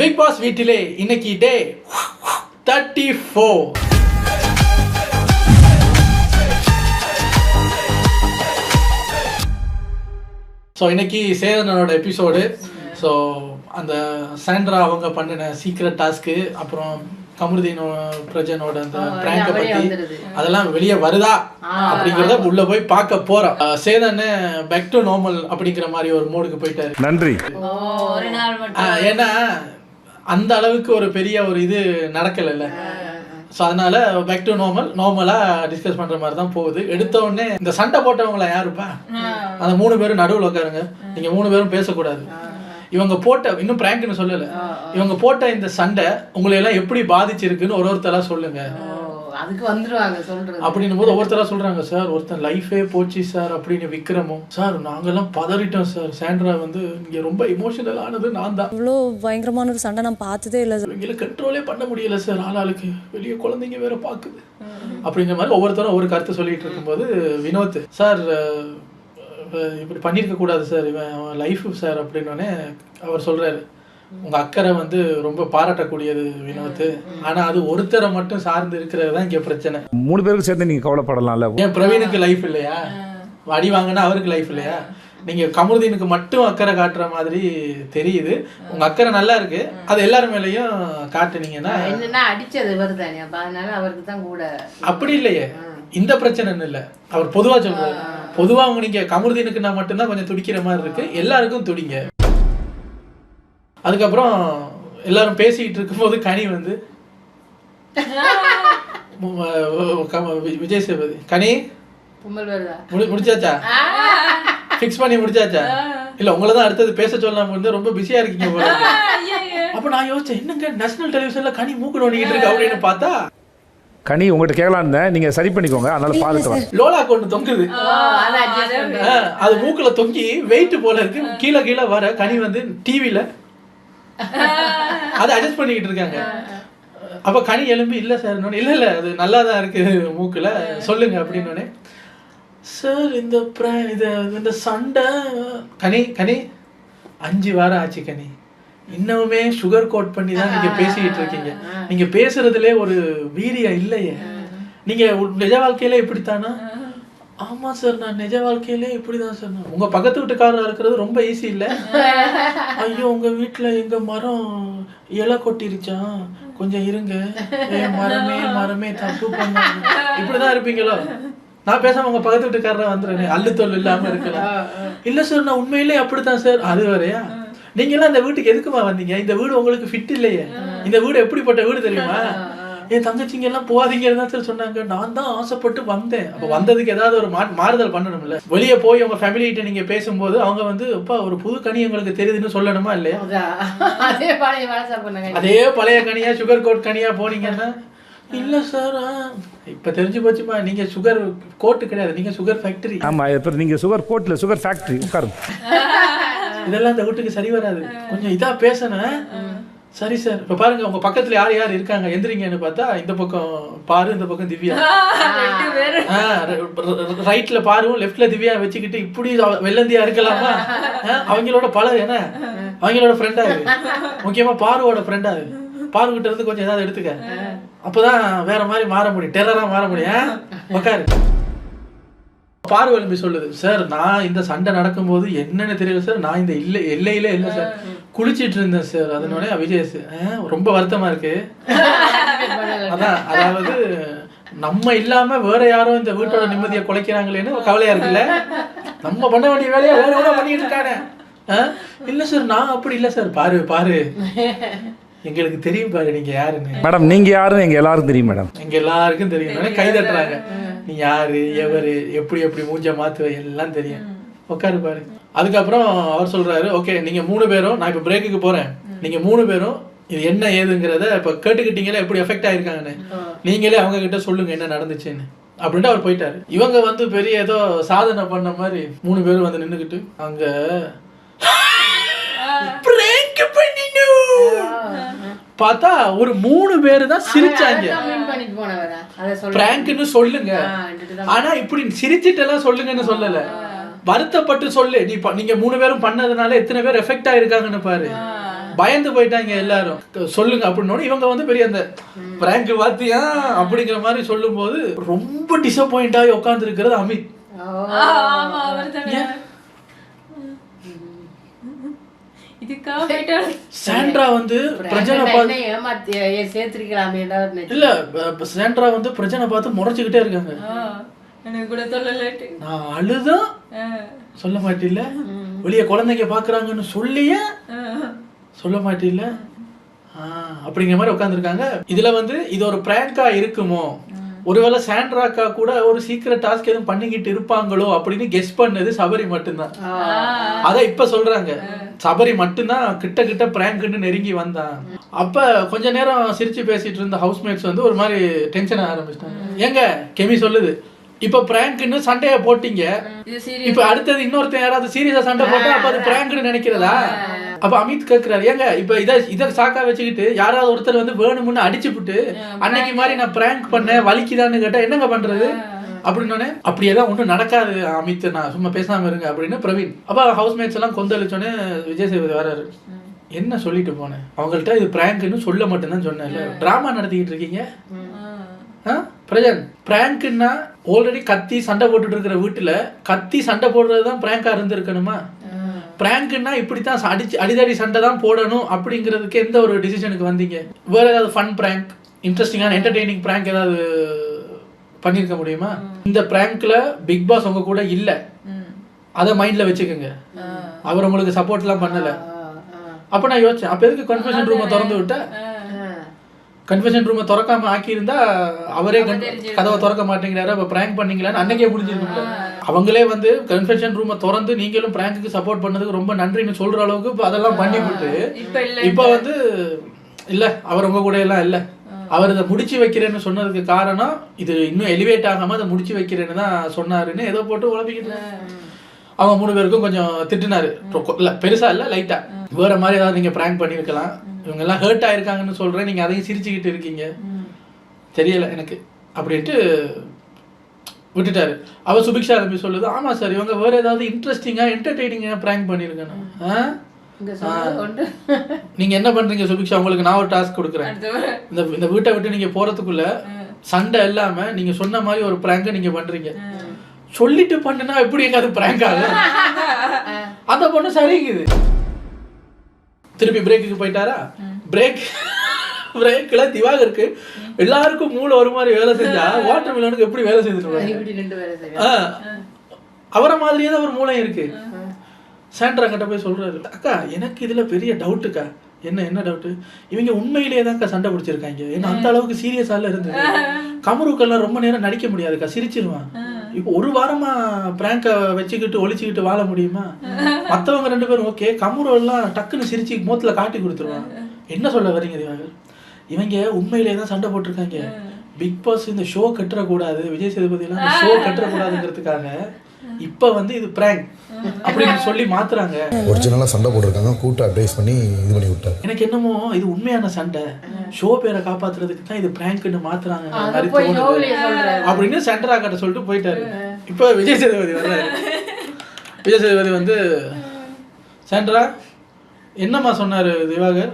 Big pass வீட்டிலே இன்னைக்கு டே thirty four so இன்னைக்கு சேதனோட எபிசோடு ஸோ அந்த சாண்ட்ரா அவங்க பண்ணின சீக்ரெட் டாஸ்க்கு அப்புறம் கமருதீனோ பிரஜனோட அந்த பிராங்கை பத்தி வந்துருது. அதெல்லாம் வெளியே வருதா அப்படிங்கிறத உள்ள போய் பார்க்க போறோம். சேதன் பேக் டு நார்மல் அப்படிங்கிற மாதிரி ஒரு மோடுக்கு போயிட்டாரு. நன்றி. ஏன்னா அந்த அளவுக்கு ஒரு பெரிய ஒரு இது நடக்கலைல்ல. ஸோ அதனால பேக் டு நார்மல் நார்மலாக டிஸ்கஸ் பண்ற மாதிரி தான் போகுது. எடுத்த உடனே இந்த சண்டை போட்டவங்கள யாருப்பா அந்த மூணு பேரும் நடுவில் உட்காருங்க. நீங்க மூணு பேரும் பேசக்கூடாது. இவங்க போட்ட இன்னும் பிராங்க்னு சொல்லல. இவங்க போட்ட இந்த சண்டை உங்களை எல்லாம் எப்படி பாதிச்சிருக்குன்னு ஒரு ஒருத்தரா சொல்லுங்க. ஓ, அதுக்கு வந்துருவாங்க சொல்றது. அப்படின்னும் போது ஒவ்வொருத்தரா சொல்றாங்க சார் ஒருத்தன் லைஃபே போச்சு சார் அப்படின்னு விக்ரமும் சார் நாங்கெல்லாம் பதறிட்டோம் சார். சாண்ட்ரா வந்து இங்க ரொம்ப இமோஷனல் ஆனது நான் தான். இவ்வளோ பயங்கரமான ஒரு சண்டை நான் பார்த்ததே இல்லை இவங்களை கண்ட்ரோலே பண்ண முடியல சார். ஆளாளுக்கு வெளியே குழந்தைங்க வேற பாக்குது. அப்படிங்கிற மாதிரி ஒவ்வொருத்தரும் ஒவ்வொரு கருத்து சொல்லிட்டு இருக்கும்போது வினோத் சார் இப்படி பண்ணியிருக்க கூடாது சார். இவன் லைஃப் சார் அப்படின்னோடனே அவர் சொல்றாரு. உங்க அக்கறை வந்து ரொம்ப பாராட்டக்கூடியது வினோத் ஆனா அது ஒருத்தரை மட்டும் சார்ந்து இருக்கிறது தான் இங்க பிரச்சனை. மூணு பேருக்கு சேர்ந்து நீங்க கவலைப்படலாம்ல? ஏன் பிரவீனுக்கு லைஃப் இல்லையா? அடி வாங்கினா அவருக்கு லைஃப் இல்லையா? நீங்க கமருதீனுக்கு மட்டும் அக்கறை காட்டுற மாதிரி தெரியுது. உங்க அக்கறை நல்லா இருக்கு. அது எல்லார் மேலயும் காட்டுனீங்கன்னா என்னன்னா அடிச்சது அப்ப அதனால அவருக்கு தான் கூட அப்படி இல்லையே. இந்த பிரச்சனைன்னு இல்ல. அவர் பொதுவா சொல்றாரு. பொதுவா அவங்க நீங்க கமருதீனுக்கு நான் மட்டும்தான் கொஞ்சம் துடிக்கிற மாதிரி இருக்கு. எல்லாருக்கும் துடிங்க. அதுக்கப்புறம் எல்லாரும் பேசிக்கிட்டு இருக்கும்போது கனி வந்து விஜய் சேதுபதி. கனி முடிச்சாச்சா? ஃபிக்ஸ் பண்ணி முடிச்சாச்சா? இல்ல உங்களை தான் அடுத்தது பேச சொல்லாம வந்து ரொம்ப பிஸியா இருக்கீங்க போல. அப்ப நான் யோசிச்சேன் என்னங்க நேஷனல் டெலிவிஷன்ல கனி மூக்கு நோண்டிக்கிட்டு இருக்கு அப்படின்னு பார்த்தா கனி உங்கள்கிட்ட கேட்கலாம் இருந்தேன். நீங்க சரி பண்ணிக்கோங்க. அதனால பார்த்துட்டு வரேன். லோலா கொண்டு தொங்குது. அது மூக்குல தொங்கி வெயிட் போல இருக்கு. கீழே கீழே வர கனி வந்து டிவில அதை அட்ஜஸ்ட் பண்ணிக்கிட்டு இருக்காங்க. அப்ப கனி எலும்பி இல்ல சார் இல்ல இல்ல அது நல்லா தான் இருக்கு மூக்குல சொல்லுங்க அப்படின்னு சார் இந்த பிர- இது இந்த சண்டை கனி கனி அஞ்சு வாரம் ஆச்சு கனி. இன்னுமே சுகர் கோட் பண்ணி தான் நீங்க பேசிக்கிட்டு இருக்கீங்க. நீங்க பேசுறதுலே ஒரு வீரியம் இல்லையே. நீங்க நிஜ வாழ்க்கையில இப்படித்தானா? ஆமா சார் நான் நிஜ வாழ்க்கையிலே இப்படிதான் சார் நான். உங்க பக்கத்து வீட்டுக்காரரா இருக்கிறது ரொம்ப ஈஸி இல்ல? ஐயோ உங்க வீட்டுல எங்க மரம் இலை கொட்டிருச்சான் கொஞ்சம் இருங்க. ஏ மரமே மரமே தப்பு பண்ண இப்படிதான் இருப்பீங்களோ? நான் பேசாம உங்க பக்கத்து வீட்டுக்காரரா வந்துடுறேன் அல்லு தொல் இல்லாம இருக்கலாம். இல்ல சார் நான் உண்மையிலே அப்படித்தான் சார் அது வரையா நீங்க எல்லாம் இந்த வீட்டுக்கு எதுக்குமா வந்தீங்க? இந்த வீடு உங்களுக்கு ஃபிட் இல்லையே. இந்த வீடு எப்படிப்பட்ட வீடு தெரியுமா? என் தங்கச்சிங்க எல்லாம் போகாதீங்கன்னு தான் சார் சொன்னாங்க. நான் தான் ஆசைப்பட்டு வந்தேன். அப்ப வந்ததுக்கு ஏதாவது ஒரு மா- மாறுதல் பண்ணணும்ல? வெளியே போய் உங்க ஃபேமிலி கிட்ட நீங்க பேசும்போது அவங்க வந்து அப்பா ஒரு புது கனி உங்களுக்கு தெரியுதுன்னு சொல்லணுமா இல்லையா? அதே? பழைய கனியா சுகர் கோட் கனியா போனீங்கன்னா இல்ல சார் இப்ப தெரிஞ்சு போச்சுமா? நீங்க சுகர் கோட்டு கிடையாது. நீங்க சுகர் ஃபேக்டரி ஆமா இப்போ நீங்க சுகர் கோட்ல சுகர் ஃபேக்டரி உட்காருங்க. இதெல்லாம் இந்த வீட்டுக்கு சரி வராது. கொஞ்சம் இதா பேசணும். சரி சார் இப்ப பாருங்க உங்க பக்கத்துல யார் யார் இருக்காங்க? எந்திரிங்கன்னு பார்த்தா இந்த பக்கம் பாரு இந்த பக்கம் திவ்யா. ரைட்ல பாருவும் லெஃப்ட்ல திவ்யா வச்சுக்கிட்டு இப்படி வெள்ளந்தியா இருக்கலாமா? அவங்களோட பழகு என்ன? அவங்களோட ஃப்ரெண்டா இது முக்கியமா பாருவோட ஃப்ரெண்டா இது பாரு கிட்ட இருந்து கொஞ்சம் ஏதாவது எடுத்துக்க. அப்பதான் வேற மாதிரி மாற முடியும். டெரரா மாற முடியும்? உக்காரு. எழுப்பி சொல்லுது. சார் நான் இந்த சண்டை நடக்கும்போது என்னன்னு தெரியல சார். நான் இந்த இல்லை எல்லையில இல்லை சார். குளிச்சிட்டு இருந்தேன் சார் அதனால விஜய் சார். ஆ, ரொம்ப வருத்தமா இருக்கு. அதான் அதாவது நம்ம இல்லாம வேற யாரோ இந்த வீட்டோட நிம்மதியை குலைக்கிறாங்களேன்னு கவலையா இருக்குல்ல? நம்ம பண்ண வேண்டிய வேலையை வேற எவ்வளோ பண்ணிட்டு இருக்கானே ஆ? இல்ல சார் நான் அப்படி இல்ல சார். பாரு பாரு. எங்களுக்கு தெரியும் பாரு நீங்க யாருன்னு. மேடம் நீங்க யாருன்னு எங்க எல்லாருக்கும் தெரியும் மேடம். எங்க எல்லாருக்கும் தெரியும். கை தட்டுறாங்க. நீ யாரு எவரு எப்படி எப்படி மூஞ்ச மாத்துவ எல்லாம் தெரியும். உட்காரு பாரு. அதுக்கப்புறம் அவர் சொல்றாரு ஓகே நீங்க மூணு பேரும் நான் இப்ப பிரேக்குக்கு போறேன். நீங்க மூணு பேரும் இது என்ன ஏதுங்கிறத இப்ப கேட்டுக்கிட்டீங்களா எப்படி எஃபெக்ட் ஆயிருக்காங்கன்னு. நீங்களே அவங்க கிட்ட சொல்லுங்க என்ன நடந்துச்சுன்னு. அப்படின்ட்டு அவர் போயிட்டாரு. இவங்க வந்து பெரிய ஏதோ சாதனை பண்ண மாதிரி மூணு பேரும் வந்து நின்னுக்கிட்டு அங்க. பார்த்தா ஒரு மூணு பேரு தான் சிரிச்சாங்க. பிராங்க்னு சொல்லுங்க. ஆனா இப்படி சிரிச்சிட்டு எல்லாம் சொல்லுங்கன்னு சொல்லல. வருத்தப்பட்டு சொல்லு. நீ நீங்க மூணு பேரும் பண்ணதுனால எத்தனை பேர் எஃபெக்ட் ஆயிருக்காங்கன்னு பாரு. பயந்து போயிட்டாங்க எல்லாரும். சொல்லுங்க அப்படின்னு இவங்க வந்து பெரிய அந்த பிராங்க் பாத்தியா அப்படிங்கிற மாதிரி சொல்லும்போது ரொம்ப டிசப்பாயிண்ட் ஆகி உட்கார்ந்து இருக்கிறது அமித் சாண்ட்ரா வந்து பிரஜனை பார்த்து இல்ல சாண்ட்ரா வந்து பிரஜனை பார்த்து முறைச்சுக்கிட்டே இருக்காங்க. எனக்கு கூட சொல்லலாட்டு. நான் அழுதான் சொல்ல மாட்டில்ல? வெளியே குழந்தைங்க பாக்குறாங்கன்னு சொல்லியே சொல்ல மாட்டில்ல? அப்படிங்கிற மாதிரி உட்காந்துருக்காங்க இதுல வந்து இது ஒரு பிராங்கா இருக்குமோ? ஒருவேளை சாண்ட்ராக்கா கூட ஒரு சீக்கிரம் டாஸ்க் எதுவும் பண்ணிக்கிட்டு இருப்பாங்களோ அப்படின்னு கெஸ் பண்ணது சபரி மட்டும்தான். அத இப்ப சொல்றாங்க. சபரி மட்டும்தான் கிட்ட கிட்ட பிராங்க்னு நெருங்கி வந்தான். அப்ப கொஞ்ச நேரம் சிரிச்சு பேசிட்டு இருந்த ஹவுஸ்மேட்ஸ் வந்து ஒரு மாதிரி டென்ஷன் ஆரம்பிச்சிட்டாங்க. ஏங்க கெமி சொல்லுது. இப்ப பிராங்க்னு சண்டைய போட்டீங்க. இப்ப அடுத்தது இன்னொருத்தன் யாராவது சீரியஸா சண்டை போட்டா அப்ப அது பிராங்க்னு நினைக்கிறதா? அப்ப அமித் கேக்குறாரு ஏங்க இப்ப இத இத சாக்கா வச்சுக்கிட்டு யாராவது ஒருத்தர் வந்து வேணும்னு அடிச்சுப்புட்டு அன்னைக்கு மாதிரி நான் பிராங்க் பண்ணேன் வலிக்குதான்னு கேட்டா என்னங்க பண்றது? அப்படின்னு அப்படியெல்லாம் ஒண்ணும் நடக்காது அமித் நான் சும்மா பேசாம இருங்க அப்படின்னு பிரவீன். அப்ப ஹவுஸ்மேட்ஸ் எல்லாம் கொந்தளிச்சோன்னே விஜய் சேதுபதி வராரு. என்ன சொல்லிட்டு போனேன் அவங்கள்ட்ட இது பிராங்க்னு சொல்ல மட்டும்தான் சொன்னேன் டிராமா நடத்திக்கிட்டு இருக்கீங்க? பிரஜன் பிராங்க்னா ஆல்ரெடி கத்தி சண்டை போட்டுட்டு இருக்கிற வீட்டுல கத்தி சண்டை போடுறது தான் பிராங்கா இருந்திருக்கணுமா? பிராங்க்னா இப்படித்தான் ச- அடிச்சு அடிதடி சண்டை தான் போடணும் அப்படிங்கிறதுக்கு எந்த ஒரு டிசிஷனுக்கு வந்தீங்க? வேற ஏதாவது ஃபன் பிராங்க் இன்ட்ரெஸ்டிங்கான என்டர்டெய்னிங் பிராங்க் ஏதாவது பண்ணியிருக்க முடியுமா? இந்த பிராங்க்ல பிக் பாஸ் உங்க கூட இல்ல. அதை மைண்ட்ல வச்சுக்கோங்க. அவர் உங்களுக்கு சப்போர்ட்லாம் பண்ணல. அப்ப நான் யோசிச்சேன் அப்ப எதுக்கு கன்ஃபெஷன் ரூமை திறந்து விட்ட? கன்ஃபெஷன் ரூமை திறக்காம ஆக்கியிருந்தா அவரே கதவை திறக்க மாட்டேங்கிறாரு. அப்ப பிராங்க் பண்ணீங்களான்னு அன்னைக்கே முடிஞ்சிருக்கும்ல அவங்களே வந்து கன்ஃபெஷன் ரூமை திறந்து நீங்களும் பிராங்க்குக்கு சப்போர்ட் பண்ணதுக்கு ரொம்ப நன்றின்னு சொல்ற அளவுக்கு இப்ப அதெல்லாம் பண்ணிவிட்டு இப்ப இல்ல இப்ப வந்து இல்ல அவர் உங்க கூட எல்லாம் இல்ல. அவர் இதை முடிச்சு வைக்கிறேன்னு சொன்னதுக்கு காரணம் இது இன்னும் எலிவேட் ஆகாம அதை முடிச்சு வைக்கிறேன்னு தான் சொன்னாருன்னு ஏதோ போட்டு உழப்பிக்கிட்டு அவங்க மூணு பேருக்கும் கொஞ்சம் திட்டுனாரு. இல்ல பெருசா இல்ல லைட்டா வேற மாதிரி ஏதாவது நீங்க பிராங்க் பண்ணிருக்கலாம். இவங்க எல்லாம் ஹர்ட் ஆயிருக்காங்கன்னு சொல்றேன் நீங்க அதையும் சிரிச்சுக்கிட்டு இருக்கீங்க. தெரியல எனக்கு. அப்படின்ட்டு விட்டுட்டாரு. அவ சுபிக்ஷா எழுப்பி சொல்லுது ஆமா சார் இவங்க வேற ஏதாவது இன்ட்ரெஸ்டிங்கா என்டர்டெய்னிங்கா பிராங்க் கொண்டு நீங்க என்ன பண்றீங்க சுபிக்ஷா? உங்களுக்கு நான் ஒரு டாஸ்க் கொடுக்குறேன். இந்த இந்த வீட்டை விட்டு நீங்க போறதுக்குள்ள சண்டை இல்லாம நீங்க சொன்ன மாதிரி ஒரு பிராங்க நீங்க பண்றீங்க. சொல்லிட்டு பண்ணுனா எப்படி எங்க அது பிராங்க் ஆகும் அந்த பொண்ணு சரிங்குது. திருப்பி பிரேக்குக்கு போயிட்டாரா? பிரேக் பிரேக்ல திவாகருக்கு எல்லாருக்கும் மூளை ஒரு மாதிரி வேலை செஞ்சா வாட்டர் மிலனுக்கு எப்படி வேலை. ஆ. அவரை மாதிரியே தான் ஒரு மூளை இருக்கு. சாண்ட்ரா கிட்ட போய் சொல்றாரு அக்கா எனக்கு இதுல பெரிய டவுட்டுக்கா என்ன என்ன டவுட் இவங்க உண்மையிலேயே தான்க்கா சண்டை பிடிச்சிருக்காங்க. ஏன்னா அந்த அளவுக்கு சீரியஸால இருந்தது. கமருக்கெல்லாம் ரொம்ப நேரம் நடிக்க முடியாதுக்கா சிரிச்சிருவான். இப்போ ஒரு வாரமா பிராங்க வச்சுக்கிட்டு ஒளிச்சுக்கிட்டு வாழ முடியுமா? மத்தவங்க ரெண்டு பேரும் ஓகே கமரு எல்லாம் டக்குன்னு சிரிச்சு மூத்துல காட்டி கொடுத்துருவான். என்ன சொல்ல வரீங்க திவாகர்? இவங்க உண்மையிலேயே தான் சண்டை போட்டிருக்காங்க. பிக் பாஸ் இந்த ஷோ கட்டுறக்கூடாது விஜய் சேதுபதி எல்லாம் இந்த ஷோ கட்டுறக்கூடாதுங்கிறதுக்காக இப்ப வந்து இது பிராங்க் அப்படின்னு சொல்லி மாத்துறாங்க. ஒரிஜினலாக சண்டை போட்டிருக்காங்க. கூப்பிட்டு அட்வைஸ் பண்ணி இது பண்ணி விட்டார். எனக்கு என்னமோ இது உண்மையான சண்டை. ஷோ பேரை காப்பாத்துறதுக்கு தான் இது பிராங்க்னு மாத்துறாங்க. அப்படின்னு சென்டரா கிட்ட சொல்லிட்டு போயிட்டாரு. இப்ப விஜய் சேதுபதி வர்றாரு. விஜய் சேதுபதி வந்து சென்ட்ரா என்னம்மா சொன்னாரு திவாகர்?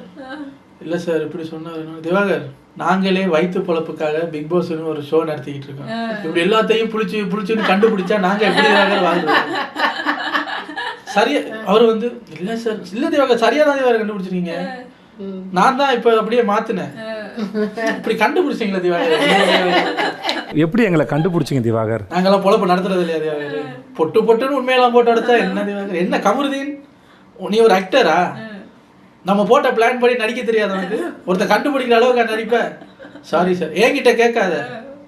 இல்ல சார் இப்படி சொன்னாரு. திவாகர் நாங்களே வயிற்று பொழப்புக்காக பிக் பாஸ்னு ஒரு ஷோ நடத்திக்கிட்டு இருக்கோம். இப்படி எல்லாத்தையும் புடிச்சு புடிச்சுன்னு கண்டுபிடிச்சா நாங்க எப்படி வாழ்றோம் சரியா அவர் வந்து இல்ல சார் இல்ல திவாகர் சரியா தான் திவாகர் கண்டுபிடிச்சிருக்கீங்க. நான் தான் இப்ப அப்படியே மாத்தினேன். இப்படி கண்டுபிடிச்சீங்களா திவாகர். எப்படி எங்களை கண்டுபிடிச்சிங்க திவாகர்? நாங்கெல்லாம் பொழப்பு நடத்துறது இல்லையா திவாகர்? பொட்டு பொட்டுன்னு உண்மையெல்லாம் போட்டு அடுத்தா என்ன திவாகர்? என்ன கமருதீன்? நீ ஒரு ஆக்டரா நம்ம போட்ட பிளான் படி நடிக்க தெரியாதவனுக்கு ஒருத்தன் கண்டுபிடிக்கிற அளவுக்கு நடிப்ப. சாரி சார் என்கிட்ட கேட்காத.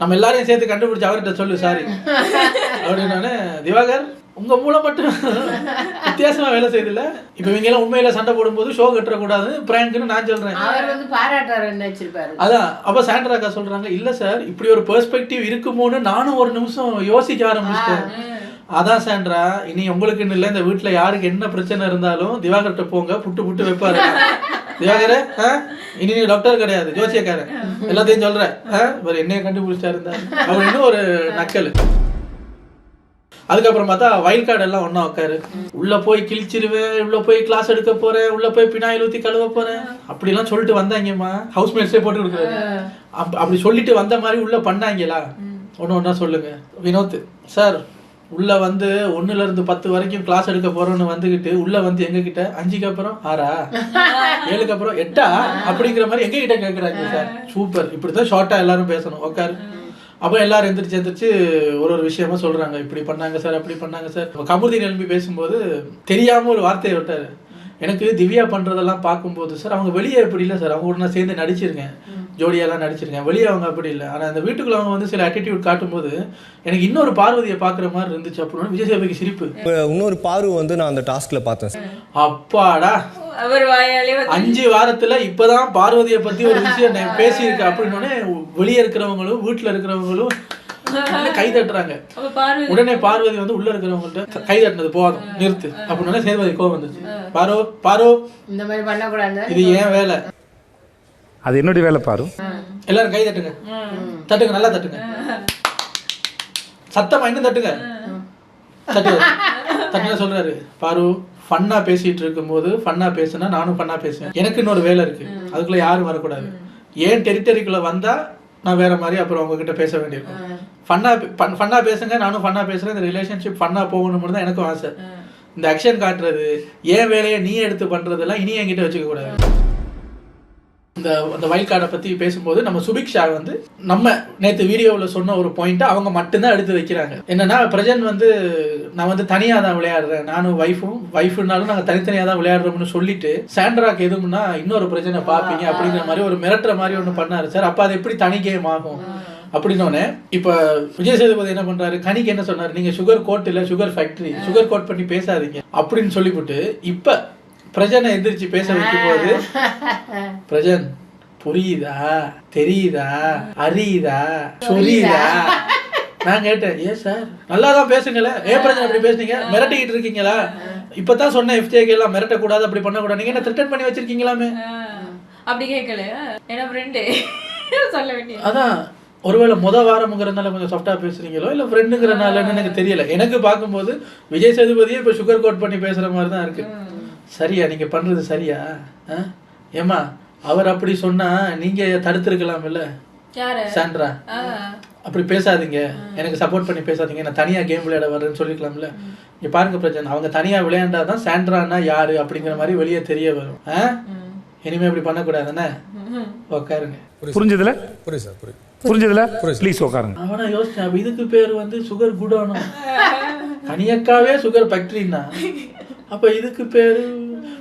நம்ம எல்லாரையும் சேர்த்து கண்டுபிடிச்சு அவர்கிட்ட சொல்லு சாரி அப்படின்னு திவாகர் உங்க மூலம் மட்டும் வித்தியாசமா வேலை செய்யுதுல்ல. இப்ப இவங்க எல்லாம் உண்மையில சண்டை போடும்போது ஷோ கட்டக்கூடாது பிராங்க்னு நான் சொல்றேன். அவர் வந்து பாராட்டாரு நினைச்சிருப்பாரு அதான். அப்ப சாண்ட்ரா அக்கா சொல்றாங்க இல்ல சார் இப்படி ஒரு பெர்ஸ்பெக்டிவ் இருக்குமோன்னு நானும் ஒரு நிமிஷம் யோசிக்க ஆரம்பிச்சிட்டேன். அதான் சாண்ட்ரா இனி உங்களுக்குன்னு இல்ல இந்த வீட்ல யாருக்கு என்ன பிரச்சனை இருந்தாலும் திவாகர்கிட்ட போங்க புட்டு புட்டு வைப்பாரு. திவாகர இனி நீ டாக்டர் கிடையாது ஜோசியக்காரன். எல்லாத்தையும் சொல்ற? இவர் என்னைய கண்டுபிடிச்சா இருந்தா அப்படின்னு ஒரு நக்கல். அதுக்கப்புறம் பார்த்தா வயல் கார்டு எல்லாம் ஒன்றா உட்காரு. உள்ள போய் கிழிச்சிருவேன் உள்ள போய் கிளாஸ் எடுக்க போறேன் உள்ள போய் பினாயில் ஊற்றி கழுவ போறேன். அப்படிலாம் சொல்லிட்டு வந்தாங்கம்மா. ஹவுஸ் மேட்ஸே போட்டு கொடுக்குறாரு. அப் அப்படி சொல்லிட்டு வந்த மாதிரி உள்ள பண்ணாங்களா? ஒன்று ஒன்றா சொல்லுங்க. வினோத் சார் உள்ள வந்து ஒண்ணுல இருந்து பத்து வரைக்கும் கிளாஸ் எடுக்க போறோம்னு வந்துகிட்டு உள்ள வந்து எங்க கிட்ட அஞ்சுக்கு அப்புறம் ஆறா? ஏழுக்கு அப்புறம் எட்டா? அப்படிங்கிற மாதிரி எங்க கிட்ட கேக்குறாங்க சார். சூப்பர். இப்படிதான் ஷார்ட்டா எல்லாரும் பேசணும். உட்காரு அப்போ எல்லாரும் எந்திரிச்சு எந்திரிச்சு ஒரு ஒரு விஷயமா சொல்றாங்க. இப்படி பண்ணாங்க சார் அப்படி பண்ணாங்க சார். கமுதி எழுப்பி பேசும்போது தெரியாம ஒரு வார்த்தையை விட்டாரு. எனக்கு திவ்யா பண்றதெல்லாம் பார்க்கும்போது சார் அவங்க வெளியே எப்படி இல்லை சார்? அவங்க கூட நான் சேர்ந்து நடிச்சிருக்கேன் ஜோடியெல்லாம் நடிச்சிருக்கேன் வெளியே அவங்க அப்படி இல்லை. ஆனால் அந்த வீட்டுக்குள்ள அவங்க வந்து சில ஆட்டிடியூட் காட்டும்போது எனக்கு இன்னொரு பார்வதியை பார்க்குற மாதிரி இருந்துச்சு அப்படின்னு விஜய் சேதுபதிக்கு சிரிப்பு. இப்போ இன்னொரு பார்வை வந்து நான் அந்த டாஸ்க்ல பார்த்தேன் சார். அப்பாடா! அவர் வாயாலே வந்து அஞ்சு வாரத்துல இப்பதான் பார்வதியை பத்தி ஒரு விஷயம் நான் பேசியிருக்கேன் அப்படின்னோடனே வெளியே இருக்கிறவங்களும் வீட்டுல இருக்கிறவங்களும் கை தட்டுறாங்க. உடனே பார்வதி வந்து உள்ள இருக்கிறவங்கள்ட்ட கை தட்டினது போதும் நிறுத்து. அப்படின்னே சேதுபதி கோவம் வந்துச்சு பாரோ பாரோ. இந்த மாதிரி பண்ணக்கூடாது இது ஏன் வேலை? அது என்னுடைய வேலை பாரு. எல்லாரும் கை தட்டுங்க. தட்டுங்க நல்லா தட்டுங்க. சத்தமா இன்னும் தட்டுங்க. தட்டு தட்டுங்க. சொல்றாரு. பாரு ஃபன்னா பேசிட்டு இருக்கும்போது ஃபன்னா பேசுனா நானும் ஃபன்னா பேசுவேன். எனக்கு இன்னொரு வேலை இருக்கு. அதுக்குள்ள யாரும் வரக்கூடாது. ஏன் டெரிட்டரிக்குள்ள வந்தா நான் வேற மாதிரி அப்புறம் உங்ககிட்ட பேச வேண்டியிருக்கும். ஃபன்னா ஃபன்னா பேசுங்க நானும் ஃபன்னா பேசுறேன். இந்த ரிலேஷன்ஷிப் ஃபன்னா போகணும்னு தான் எனக்கும் ஆசை. இந்த ஆக்ஷன் காட்டுறது ஏன் வேலையை நீ எடுத்து பண்றதெல்லாம் இனி என்கிட்ட வச்சுக்க கூடாது இந்த அந்த வயல் கார்டை பற்றி பேசும்போது நம்ம சுபிக்ஷா வந்து நம்ம நேற்று வீடியோவில் சொன்ன ஒரு பாயிண்ட்டை அவங்க மட்டும்தான் எடுத்து வைக்கிறாங்க. என்னன்னா பிரஜன் வந்து நான் வந்து தனியாக தான் விளையாடுறேன். நானும் ஒய்ஃபும் ஒய்ஃபுனாலும் நாங்கள் தனித்தனியாக தான் விளையாடுறோம்னு சொல்லிட்டு சாண்ட்ராக்கு எதுவும்னா இன்னொரு பிரச்சனை பார்ப்பீங்க அப்படிங்கிற மாதிரி ஒரு மிரட்டுற மாதிரி ஒன்று பண்ணாரு. சார் அப்போ அது எப்படி தனி கேம் ஆகும்? அப்படின்னோடனே இப்போ விஜய் சேதுபதி என்ன பண்றாரு? கனிக்கு என்ன சொன்னாரு? நீங்க சுகர் கோட் இல்ல சுகர் ஃபேக்டரி சுகர் கோட் பண்ணி பேசாதீங்க. அப்படின்னு சொல்லிவிட்டு இப்ப பிரஜனை எந்திரிச்சு பேச வைக்கும் போது பிரஜன் புரியுதா? தெரியுதா? அறியுதா? சொரியுதா நான் கேட்டேன் ஏன் சார்? நல்லா தான் பேசுங்களே. ஏன் பிரச்சனை அப்படி பேசுனீங்க? மிரட்டிக்கிட்டு இருக்கீங்களா? இப்பதான் சொன்னேன் எஃப்ஜேக்கு எல்லாம் மிரட்டக்கூடாது அப்படி பண்ணக்கூடாது. நீங்க என்ன த்ரிட்டன் பண்ணி வச்சிருக்கீங்களாமே? அப்படி கேட்கல. ஏன்னா ஃப்ரெண்டு சொல்ல வேண்டிய அதான். ஒருவேளை முத வாரம்ங்கிறதுனால கொஞ்சம் சாஃப்டா பேசுறீங்களோ இல்ல ஃப்ரெண்டுங்கிறனாலன்னு எனக்கு தெரியல. எனக்கு பார்க்கும்போது விஜய் சேதுபதியே இப்ப சுகர் கோட் பண்ணி பேசுற மாதிரி தான் இருக்கு சரியா நீங்க பண்றது சரியா? ஆ? ஏம்மா அவர் அப்படி சொன்னா நீங்க தடுத்திருக்கலாம் இல்ல யாரு? சாண்ட்ரா. அப்படி பேசாதீங்க. எனக்கு சப்போர்ட் பண்ணி பேசாதீங்க. நான் தனியா கேம் விளையாட வரேன்னு சொல்லிக்கலாம்ல இங்க பாருங்க பிரச்சனை அவங்க தனியா விளையாண்டாதான் சாண்ட்ரானா யாரு அப்படிங்கிற மாதிரி வெளியே தெரிய வரும். ஆ? இனிமே இப்படி பண்ணக்கூடாதுன்னு உட்காருங்க புரிஞ்சதுல? புரியுது சார் புரியுது. புரிஞ்சதுல? ப்ளீஸ் உட்காருங்க அவனா யோசிச்சேன் இதுக்கு பேர் வந்து சுகர் குடோனும் கனியக்காவே சுகர் ஃபேக்டரின்னா அப்ப இதுக்கு பேரு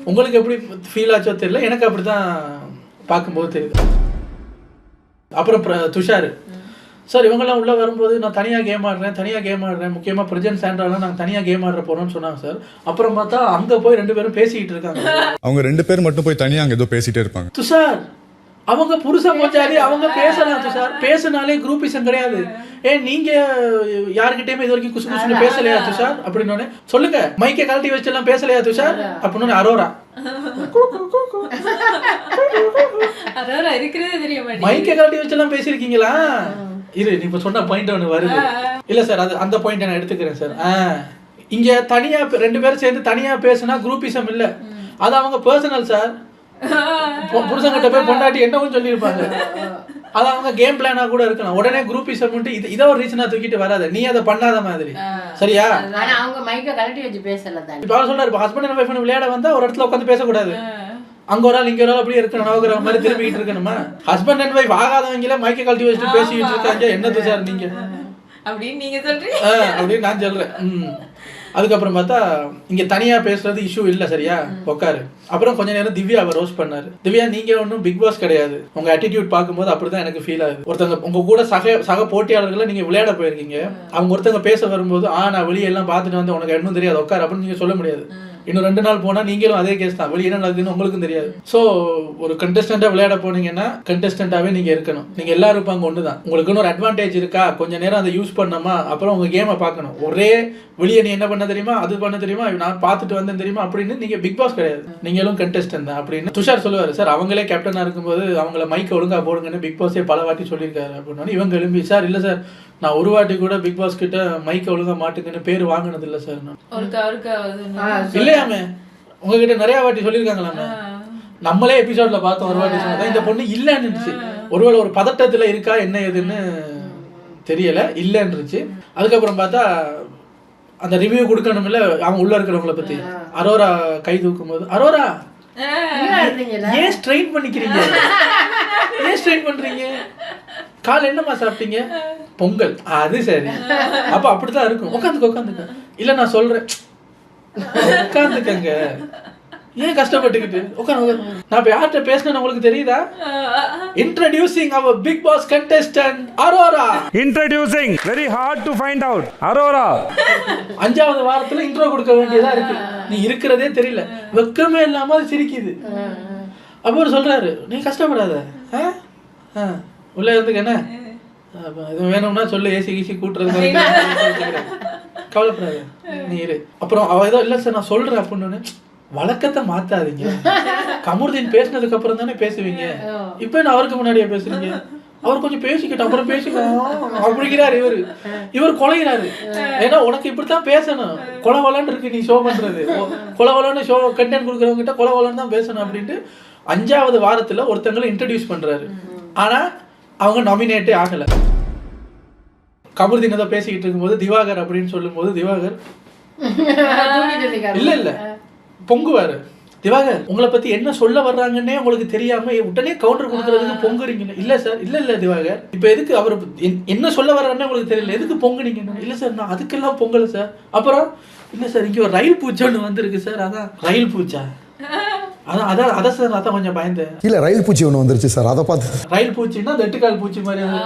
உங்களுக்கு எப்படி ஃபீல் ஆச்சோ தெரியல எனக்கு அப்படிதான் பார்க்கும்போது தெரியுது. அப்புறம் துஷார். சார் இவங்கெல்லாம் உள்ள வரும்போது நான் தனியா கேம் ஆடுறேன் தனியா கேம் ஆடுறேன். முக்கியமா பிரஜன் சாண்ட்ராலாம் நாங்கள் தனியா கேம் ஆடுற போறோம்னு சொன்னாங்க சார். அப்புறம் பார்த்தா அங்க போய் ரெண்டு பேரும் பேசிக்கிட்டு இருக்காங்க. அவங்க ரெண்டு பேர் மட்டும் போய் தனியா அங்க ஏதோ பேசிட்டே இருப்பாங்க. துஷார்! அவங்க புருஷன் போச்சாரி அவங்க பேசலாம் துஷார் பேசினாலே குரூப்பிசம் கிடையாது. ஏ நீங்க யாருக்கிட்டயுமே இது வரைக்கும் குசு குசுன்னு பேசலையா துஷார்? அப்படின்னு சொல்லுங்க மைக்கை கழட்டி வச்சு எல்லாம் பேசலையா துஷார்? அப்படின்னு அரோரா. மைக்கை கழட்டி வச்சு எல்லாம் பேசியிருக்கீங்களா இரு நீ இப்ப சொன்ன பாயிண்ட் ஒன்று வருது. இல்ல சார் அது அந்த பாயிண்ட் நான் எடுத்துக்கிறேன் சார். ஆ. இங்க தனியா ரெண்டு பேரும் சேர்ந்து தனியா பேசினா குரூப்பிசம் இல்ல. அது அவங்க பர்சனல் சார். புருஷன்கிட்ட போய் பொண்டாட்டி என்னவும் சொல்லியிருப்பாங்க. அது அவங்க கேம் பிளானா கூட இருக்கலாம் உடனே குரூப்பிசம் இது இதை ஒரு ரீசனா தூக்கிட்டு வராத. நீ அதை பண்ணாத மாதிரி. சரியா? ஆனா அவங்க மைக்க கழட்டி வச்சு பேசல தானே. இப்ப சொல்றாரு ஹஸ்பண்ட் அண்ட் ஒய்ஃப் விளையாட வந்தா ஒரு இடத்துல உட்காந்து பேசக்கூடாது. அங்க ஒரு ஆள் இங்க ஒரு ஆள் அப்படியே இருக்கணும் நவகிற மாதிரி திரும்பிட்டு இருக்கணுமா? ஹஸ்பண்ட் அண்ட் ஒய்ஃப் ஆகாதவங்கள மைக்க கழட்டி வச்சுட்டு பேசிட்டு இருக்காங்க. என்னது சார் நீங்க? அப்படின்னு நீங்க சொல்றீங்க. அப்படின்னு நான் சொல்றேன். அதுக்கப்புறம் பார்த்தா இங்க தனியா பேசுறது இஷ்யூ இல்ல சரியா? உட்காரு அப்புறம் கொஞ்ச நேரம் திவ்யா அவர் ரோஸ்ட் பண்ணாரு. திவ்யா நீங்க ஒன்றும் பிக் பாஸ் கிடையாது. உங்க attitude பார்க்கும்போது அப்படிதான் எனக்கு ஃபீல் ஆகுது. ஒருத்தங்க உங்க கூட சக சக போட்டியாளர்களை நீங்க விளையாட போயிருக்கீங்க. அவங்க ஒருத்தங்க பேச வரும்போது ஆ நான் வெளியே எல்லாம் பார்த்துட்டு வந்து உனக்கு இன்னும் தெரியாது. உட்காரு அப்படின்னு நீங்க சொல்ல முடியாது. இன்னும் ரெண்டு நாள் போனா நீங்களும் அதே கேஸ் தான். வெளியே என்ன நடக்குதுன்னு உங்களுக்கும் தெரியாது. ஸோ ஒரு கண்டஸ்டண்டா விளையாட போனீங்கன்னா கண்டஸ்டண்டாவே நீங்க இருக்கணும். நீங்க எல்லாரும் இருப்பாங்க ஒன்று தான் உங்களுக்கு இன்னொரு அட்வான்டேஜ் இருக்கா? கொஞ்ச நேரம் அதை யூஸ் பண்ணோமா அப்புறம் உங்க கேமை பார்க்கணும். ஒரே வெளியே நீ என்ன பண்ண தெரியுமா? அது பண்ண தெரியுமா? நான் பார்த்துட்டு வந்தேன் தெரியுமா? அப்படின்னு நீங்க பிக் பாஸ் கிடையாது. நீங்களும் கண்டஸ்டன்ட் தான் அப்படின்னு துஷார் சொல்லுவாரு. சார் அவங்களே கேப்டனா இருக்கும்போது அவங்கள மைக் ஒழுங்கா போடுங்கன்னு பிக் பாஸே பல வாட்டி சொல்லியிருக்காரு அப்படின்னு. இவங்க எழும்பி சார் இல்ல சார். நான் ஒரு வாட்டி கூட பிக் பாஸ் கிட்ட மைக் ஒழுங்கா மாட்டுங்கன்னு பேர் வாங்கினது இல்லை சார் நான் இல்லையாமே? உங்ககிட்ட நிறைய வாட்டி சொல்லியிருக்காங்களாமே நம்மளே எபிசோட்ல பார்த்தோம் ஒரு வாட்டி சொன்னதா. இந்த பொண்ணு இல்லைன்னுச்சு. ஒருவேளை ஒரு பதட்டத்துல இருக்கா என்ன ஏதுன்னு தெரியல. இல்லைன்னுச்சு. அதுக்கப்புறம் பார்த்தா அந்த ரிவ்யூ கொடுக்கணும்ல அவங்க உள்ள இருக்கிறவங்கள பத்தி. அரோரா கை தூக்கும் போது அரோரா? ஏன் ஸ்ட்ரெயின் பண்ணிக்கிறீங்க? ஏன் ஸ்ட்ரெயின் பண்றீங்க? கால் என்னம்மா சாப்பிட்டீங்க? பொங்கல். அது சரி. அப்ப அப்படித்தான் இருக்கும். உட்காந்துக்க உட்காந்துக்க இல்ல நான் சொல்றேன். உட்காந்துக்கங்க ஏன் கஷ்டப்பட்டுக்கிட்டு? உட்காந்து நான் இப்ப யார்கிட்ட பேசினேன்னு உங்களுக்கு தெரியுதா? Introducing our Bigg Boss contestant Aurora introducing very hard to find out Aurora அஞ்சாவது வாரத்துல இன்ட்ரோ கொடுக்க வேண்டியதா இருக்கு. நீ இருக்கிறதே தெரியல. வெக்கமே இல்லாம சிரிக்குது. அப்ப சொல்றாரு நீ கஷ்டப்படாத. ஆ? ஆ. உள்ள என்ன? இது வேணும்னா சொல்லு ஏசி கீசி கூட்டுறது கவலைப்படாத நீ இரு. அப்புறம் அவ ஏதோ இல்ல சார் நான் சொல்றேன் அப்படின்னு வழக்கத்தை மாத்தாதீங்க. கமருதீன் பேசினதுக்கு அப்புறம் தானே பேசுவீங்க. இப்ப என்ன அவருக்கு முன்னாடியே பேசுறீங்க? அவர் கொஞ்சம் பேசிக்கிட்டு அப்புறம் பேசிக்கணும். அப்படிங்கிறாரு இவரு. இவர் கொலைகிறாரு ஏன்னா உனக்கு இப்படித்தான் பேசணும். கொலை வளன்னு இருக்கு நீ ஷோ பண்றது. கொலை வளன்னு ஷோ கண்டென்ட் கொடுக்குறவங்க கிட்ட கொலை வளன்னு தான் பேசணும் அப்படின்ட்டு அஞ்சாவது வாரத்துல ஒருத்தங்களை இன்ட்ரடியூஸ் பண்றாரு. ஆனா அவங்க நாமினேட்டே ஆகல. கமருதீன் ஏதோ பேசிக்கிட்டு இருக்கும்போது திவாகர் அப்படின்னு சொல்லும்போது திவாகர். இல்ல இல்ல. பொங்குவாரு. திவாகர் உங்களை பத்தி என்ன சொல்ல வர்றாங்கன்னே உங்களுக்கு தெரியாம உடனே கவுண்டர் கொடுக்கறதுக்கு பொங்குறீங்க இல்ல சார் இல்ல இல்ல திவாகர். இப்ப எதுக்கு அவர் என்- என்ன சொல்ல வர்றாருன்னு உங்களுக்கு தெரியல. எதுக்கு பொங்குனீங்க இல்ல சார் நான் அதுக்கெல்லாம் பொங்கல சார் அப்புறம் இல்ல சார் இங்க ஒரு ரயில் பூச்சை ஒன்று வந்திருக்கு சார் அதான். ரயில் பூச்சா அதான் அதான் சார் அதான் கொஞ்சம் பயந்தேன் இல்லை ரயில் பூச்சி ஒன்று வந்துருச்சு சார் அதை பார்த்து. ரயில் பூச்சின்னா அந்த எட்டுக்கால் பூச்சி மாதிரி அது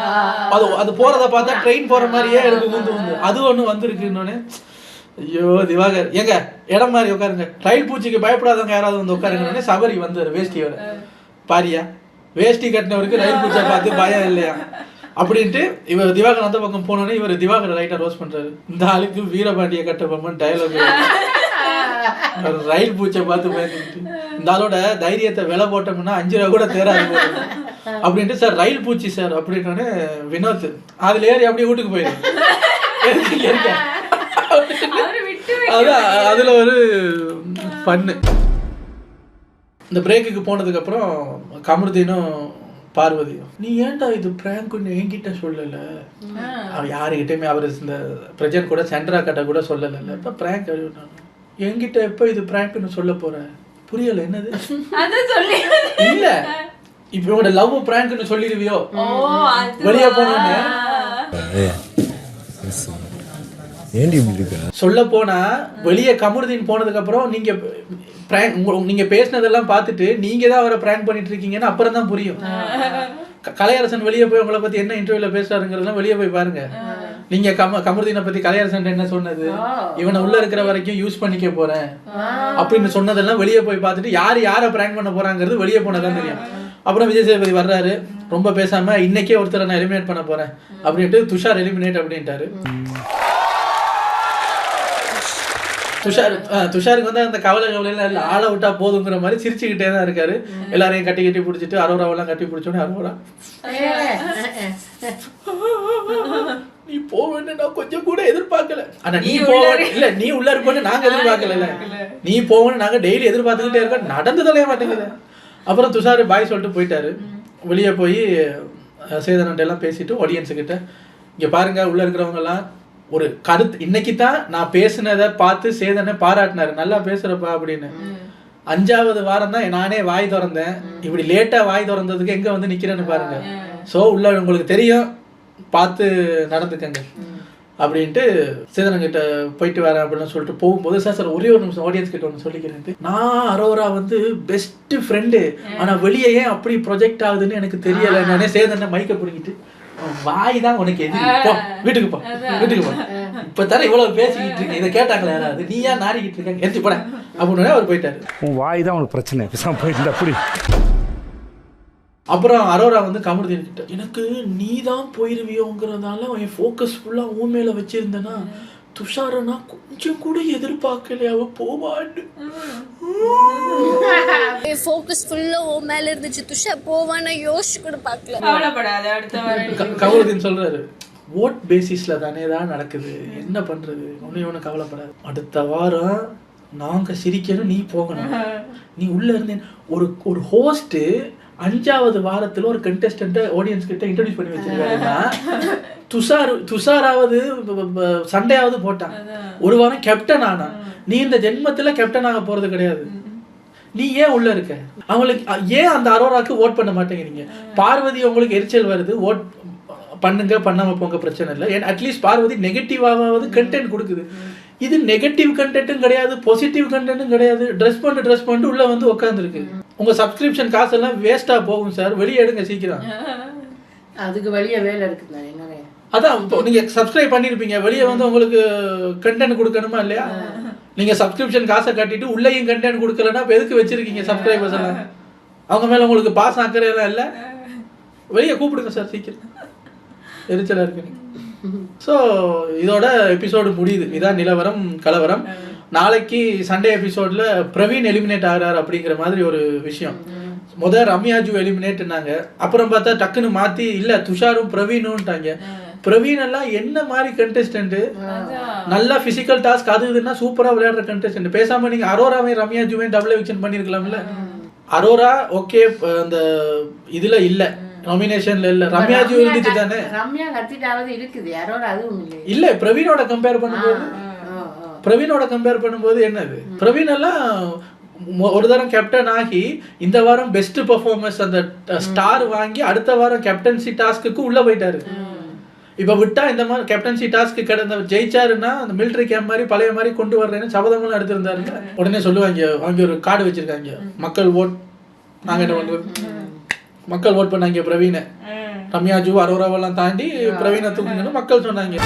அது அது போறத பார்த்தா ட்ரெயின் போற மாதிரியே எனக்கு வந்து வந்து. அது ஒண்ணு வந்திருக்கு இன்னொன்னு. ஐயோ திவாகர். ஏங்க இடம் மாதிரி உட்காருங்க. ரயில் பூச்சிக்கு பயப்படாதவங்க யாராவது வந்து உட்காருங்க சபரி வந்தாரு வேஷ்டியோட பாரியா. வேஷ்டி கட்டினவருக்கு ரயில் பூச்சியை பார்த்து பயம் இல்லையா? அப்படின்ட்டு இவர் திவாகர் அந்த பக்கம் போனோடனே இவர் திவாகர் ரைட்டா ரோஸ் பண்றாரு. இந்த ஆளுக்கு வீரபாண்டிய கட்டபொம்மன் டயலாக் ரயில் பூச்சை பார்த்து இந்த ஆளோட தைரியத்தை விலை போட்டோம்னா அஞ்சு ரூபா கூட தேராது. அப்படின்ட்டு சார் ரயில் பூச்சி சார் அப்படின்னோடனே வினோத் அதுல ஏறி அப்படியே வீட்டுக்கு போயிடு எதுக்கு இங்க இருக்க? அவரு விட்டு அதான் அதுல ஒரு பண்ணு. இந்த பிரேக்குக்கு போனதுக்கு அப்புறம் கமருதீனும் பார்வதியும் நீ ஏன்டா இது பிராங்க்னு என்கிட்ட சொல்லல? அவ யாருகிட்டயுமே அவர் இந்த பிரஜன் கூட சென்ட்ரா கட்ட கூட சொல்லல. இப்ப பிராங்க் என்கிட்ட எப்ப இது பிராங்க்னு சொல்ல போற? புரியல என்னது? இல்ல. இப்ப இவனோட லவ் பிராங்க்னு சொல்லிடுவியோ? வெளியே போனோன்னு. ஏண்டி சொல்ல போனா வெளியே கமருதீன் போனதுக்கு அப்புறம் நீங்க உங்க- நீங்க பேசினதெல்லாம் பார்த்துட்டு நீங்க தான் அவரை பிராங்க் பண்ணிட்டு இருக்கீங்கன்னு அப்புறம் தான் புரியும். கலையரசன் வெளியே போய் உங்களை பத்தி என்ன இன்டர்வியூல பேசுறாருங்கிறதெல்லாம் வெளியே போய் பாருங்க. நீங்க கம கமருதீனை பத்தி கலையரசன் என்ன சொன்னது? இவனை உள்ள இருக்கிற வரைக்கும் யூஸ் பண்ணிக்க போறேன். அப்படின்னு சொன்னதெல்லாம் வெளியே போய் பார்த்துட்டு யார் யாரை பிராங்க் பண்ண போறாங்கிறது வெளியே போனதான் தெரியும். அப்புறம் விஜய் சேதுபதி வர்றாரு. ரொம்ப பேசாம இன்னைக்கே ஒருத்தரை நான் எலிமினேட் பண்ண போறேன் அப்படின்ட்டு துஷார் எலிமினேட் அப்படின்ட்டாரு. துஷார் துஷாருக்கு வந்து அந்த கவலை கவலையில இல்ல. ஆளை விட்டா போதுங்கிற மாதிரி சிரிச்சுக்கிட்டே தான் இருக்காரு. எல்லாரையும் கட்டி கட்டி பிடிச்சிட்டு அரோராவெல்லாம் கட்டி பிடிச்சோடனே அரோரா. நீ போவேன்னு நான் கொஞ்சம் கூட எதிர்பார்க்கல. ஆனா நீ போவ இல்ல நீ உள்ள இருப்பேன்னு நாங்க எதிர்பார்க்கல. நீ போவேன்னு நாங்க டெய்லி எதிர்பார்த்துக்கிட்டே இருக்கோம். நடந்து தொலைய மாட்டேங்குது. அப்புறம் துஷார் பாய் சொல்லிட்டு போயிட்டாரு. வெளியே போய் சேதனன்ட்ட எல்லாம் பேசிட்டு ஆடியன்ஸ் கிட்ட இங்க பாருங்க உள்ள இருக்கிறவங்க எல்லாம் ஒரு கருத்து இன்னைக்கு தான் நான் பேசுனதை பார்த்து சேதனை பாராட்டினாரு. நல்லா பேசுறப்பா அப்படின்னு. அஞ்சாவது வாரம் தான் நானே வாய் திறந்தேன். இப்படி லேட்டா வாய் திறந்ததுக்கு எங்க வந்து நிக்கிறேன்னு பாருங்க. சோ உள்ள உங்களுக்கு தெரியும் பார்த்து நடந்துக்கங்க. அப்படின்ட்டு சேதனன் கிட்ட போயிட்டு வரேன் அப்படின்னு சொல்லிட்டு போகும்போது சார் சார் ஒரே ஒரு நிமிஷம் ஆடியன்ஸ் கிட்ட ஒன்று சொல்லிக்கிறேன் நான் அரோரா வந்து பெஸ்ட் ஃப்ரெண்டு ஆனா வெளியே ஏன் அப்படி ப்ரொஜெக்ட் ஆகுதுன்னு எனக்கு தெரியல. நானே சேதனை மைக்க பிடிக்கிட்டு வாய் தான் உனக்கு எது போ வீட்டுக்கு போ வீட்டுக்கு போ. இப்ப தானே இவ்வளவு பேசிக்கிட்டு இருக்கீங்க இதை கேட்டாங்களா யாராவது? நீ ஏன் நாரிக்கிட்டு இருக்காங்க எடுத்து போட. அப்படின்னு அவர் போயிட்டாரு. உன் வாய் தான் உனக்கு பிரச்சனை. பேசாம போயிட்டு அப்படி அப்புறம் அரோரா வந்து கமருதீன் கிட்ட எனக்கு நீ தான் போயிருவியோங்கிறதால என் ஃபோக்கஸ் ஃபுல்லா உன் மேல வச்சிருந்தேன்னா துஷாரை நான் கொஞ்சம் கூட எதிர்பார்க்கல அவ போவான்னு. என் ஃபோக்கஸ் ஃபுல்லாக ஓ மேலே இருந்துச்சு. துஷா போவான்னு யோசிச்சு கூட பார்க்கல. கவலைப்படாத அடுத்த கமருதீன் சொல்றாரு ஓட் பேசிஸ்ல தானே தான் நடக்குது? என்ன பண்றது? ஒன்னும் ஒன்றும் கவலைப்படாது. அடுத்த வாரம் நாங்க சிரிக்கணும் நீ போகணும். நீ உள்ள இருந்து ஒரு ஒரு ஹோஸ்ட் அஞ்சாவது வாரத்துல ஒரு கண்டெஸ்டன்ட்டை ஆடியன்ஸ் கிட்ட இன்ட்ரடியூஸ் பண்ணி வச்சிருக்காருன்னா துஷார் துஷாராவது சண்டையாவது போட்டான். ஒரு வாரம் கேப்டன் ஆனா நீ இந்த ஜென்மத்துல கேப்டன் ஆக போறது கிடையாது. நீ ஏன் உள்ள இருக்க? அவங்களுக்கு ஏன் அந்த அரோராக்கு ஓட் பண்ண மாட்டேங்கிறீங்க? பார்வதி உங்களுக்கு எரிச்சல் வருது ஓட் பண்ணுங்க பண்ணாம போங்க பிரச்சனை இல்லை. அட்லீஸ்ட் பார்வதி நெகட்டிவாவது கண்டென்ட் கொடுக்குது. இது நெகட்டிவ் கண்டென்ட்டும் கிடையாது பாசிட்டிவ் கண்டென்ட்டும் கிடையாது. ட்ரெஸ் பண்ணிட்டு ட்ரெஸ் பண்ணிட்டு உள்ள வந்து உட்காந்துருக்கு உங்க சப்ஸ்கிரிப்ஷன் காசெல்லாம் வேஸ்டா போகும் சார் வெளியே எடுங்க சீக்கிரம். அதுக்கு வெளியே வேலை இருக்குது? அதான் இப்போ நீங்க சப்ஸ்கிரைப் பண்ணிருப்பீங்க. வெளியே வந்து உங்களுக்கு கண்டென்ட் கொடுக்கணுமா இல்லையா? நீங்க சப்ஸ்கிரிப்ஷன் காசை கட்டிட்டு உள்ளேயும் கண்டென்ட் கொடுக்கலன்னா இப்போ எதுக்கு வச்சிருக்கீங்க சப்ஸ்கிரைபர்ஸ் எல்லாம்? அவங்க மேல உங்களுக்கு பாஸ் ஆக்கற எல்லாம் இல்ல வெளியே கூப்பிடுங்க சார் சீக்கிரம். எரிச்சலா இருக்கு ஸோ இதோட எபிசோடு முடியுது. இதான் நிலவரம் கலவரம். நாளைக்கு சண்டே எபிசோட்ல பிரவீன் எலிமினேட் ஆகிறார் அப்படிங்கிற மாதிரி ஒரு விஷயம். முத ரம்யாஜு எலிமினேட்னாங்க அப்புறம் பார்த்தா டக்குன்னு மாத்தி இல்ல துஷாரும் பிரவீனும்ட்டாங்க. பிரவீன் எல்லாம் என்ன மாதிரி கண்டெஸ்டன்ட் நல்லா பிசிக்கல் டாஸ்க் அது இதுன்னா சூப்பரா விளையாடுற கண்டெஸ்டன்ட் பேசாம நீங்க அரோராவை ரம்யாஜுவையும் டபுள் எவிக்ஷன் பண்ணிருக்கலாம்ல. அரோரா ஓகே அந்த இதுல இல்ல. நாமினேஷன்ல இல்ல. ரம்யாஜு இருந்துச்சு தானே? ரம்யா கத்திட்டாவது இருக்குது. யாரோட அதுவும் இல்லை இல்ல பிரவீனோட கம்பேர் பண்ணும்போது பிரவீனோட கம்பேர் பண்ணும்போது என்னது பிரவீன் எல்லாம் ஒரு தரம் கேப்டன் ஆகி இந்த வாரம் பெஸ்ட் பெர்ஃபார்மன்ஸ் அந்த ஸ்டார் வாங்கி அடுத்த வாரம் கேப்டன்சி டாஸ்க்கு உள்ள போயிட்டாரு. இப்ப விட்டா இந்த மாதிரி கேப்டன்சி டாஸ்க் கிடந்த ஜெயிச்சாருன்னா அந்த மிலிட்டரி கேம்ப் மாதிரி பழைய மாதிரி கொண்டு வர்றேன்னு சபதமெல்லாம் எடுத்திருந்தாரு உடனே சொல்லுவாங்க அவங்க ஒரு கார்டு வச்சிருக்காங்க. மக்கள் ஓட் நாங்க என்ன பண்றது? மக்கள் ஓட் பண்ணாங்க பிரவீனை. ரம்யாஜு அரோராவெல்லாம் தாண்டி பிரவீனை தூக்குங்கன்னு மக்கள் சொன்னாங்க.